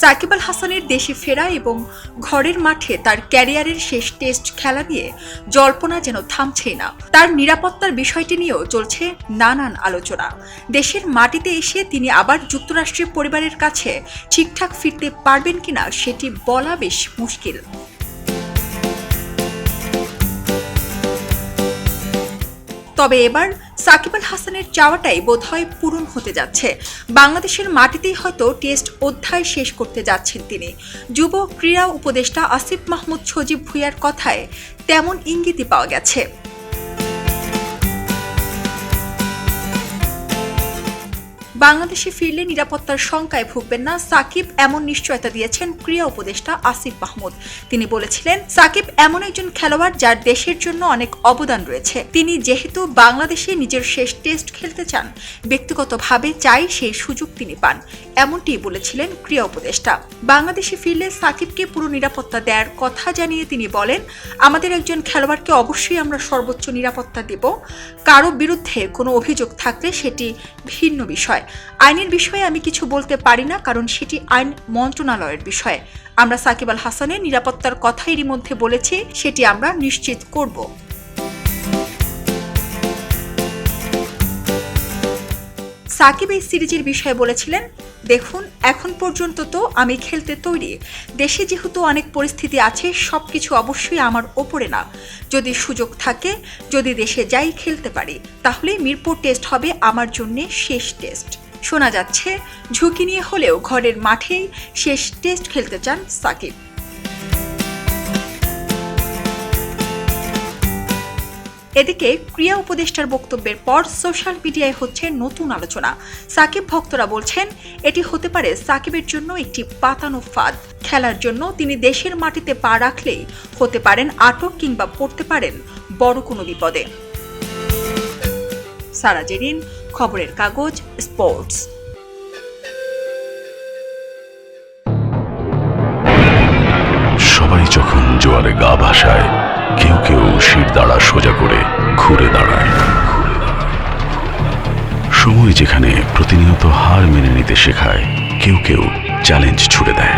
সাকিব আল হাসানের দেশে ফেরা এবং ঘরের মাঠে তার ক্যারিয়ারের শেষ টেস্ট খেলা নিয়ে জল্পনা যেন থামছেই না। তার নিরাপত্তার বিষয়টি নিয়েও চলছে নানান আলোচনা। দেশের মাটিতে এসে তিনি আবার যুক্তরাষ্ট্রের পরিবারের কাছে ঠিকঠাক ফিরতে পারবেন কিনা সেটি বলা বেশ মুশকিল। তবে এবার সাকিব আল হাসানের চাওয়াটাই বোধহয় পূরণ হতে যাচ্ছে। বাংলাদেশের মাটিতেই হয়তো টেস্ট অধ্যায় শেষ করতে যাচ্ছেন তিনি। যুব ক্রীড়া উপদেষ্টা আসিফ মাহমুদ সজীব ভুইয়ার কথায় তেমন ইঙ্গিতই পাওয়া গেছে। বাংলাদেশে ফিরলে নিরাপত্তার শঙ্কায় ভুগবেন না সাকিব, এমন নিশ্চয়তা দিয়েছেন ক্রীড়া উপদেষ্টা আসিফ মাহমুদ। তিনি বলেছিলেন, সাকিব এমন একজন খেলোয়াড় যার দেশের জন্য অনেক অবদান রয়েছে। তিনি যেহেতু বাংলাদেশে নিজের শেষ টেস্ট খেলতে চান, ব্যক্তিগতভাবে চাই সেই সুযোগ তিনি পান, এমনটি বলেছিলেন ক্রীড়া উপদেষ্টা। বাংলাদেশে ফিরলে সাকিবকে পুরো নিরাপত্তা দেওয়ার কথা জানিয়ে তিনি বলেন, আমাদের একজন খেলোয়াড়কে অবশ্যই আমরা সর্বোচ্চ নিরাপত্তা দেব। কারও বিরুদ্ধে কোনো অভিযোগ থাকলে সেটি ভিন্ন বিষয়। আইনের বিষয়ে আমি কিছু বলতে পারি না, কারণ সেটি আইন মন্ত্রণালয়ের বিষয়। আমরা সাকিব আল হাসানের নিরাপত্তার কথা এরই মধ্যে বলেছি, সেটি আমরা নিশ্চিত করব। সাকিব এই সিরিজের বিষয়ে বলেছিলেন দেখুন, এখন পর্যন্ত তো আমি খেলতে তৈরি। দেশে যেহেতু অনেক পরিস্থিতি আছে সব কিছু অবশ্যই আমার ওপরে না। যদি সুযোগ থাকে, যদি দেশে যাই খেলতে পারি, তাহলে মিরপুর টেস্ট হবে আমার জন্যে শেষ টেস্ট। শোনা যাচ্ছে, ঝুঁকি নিয়ে হলেও ঘরের মাঠেই শেষ টেস্ট খেলতে চান সাকিব। এদিকে ক্রিয়া উপদেষ্টার বক্তব্যের পর সোশ্যাল মিডিয়ায় হচ্ছে নতুন আলোচনা। সাকিব ভক্তরা বলছেন, এটি হতে পারে সাকিবের জন্য একটি পাতানো ফাঁদ। খেলার জন্য তিনি দেশের মাটিতে পা রাখলেই হতে পারেন আটক কিংবা পড়তে পারেন বড় কোনো বিপদে। সারা জেরিন খবরের কাগজ, স্পোর্টস। সবাই যখন জোয়ারে গা ভাসায়, কেউ কেউ শির দ্বারা সোজা করে ঘুরে দাঁড়ায়। সময় যেখানে প্রতিনিয়ত হার মেনে নিতে শেখায়, কেউ কেউ চ্যালেঞ্জ ছুড়ে দেয়।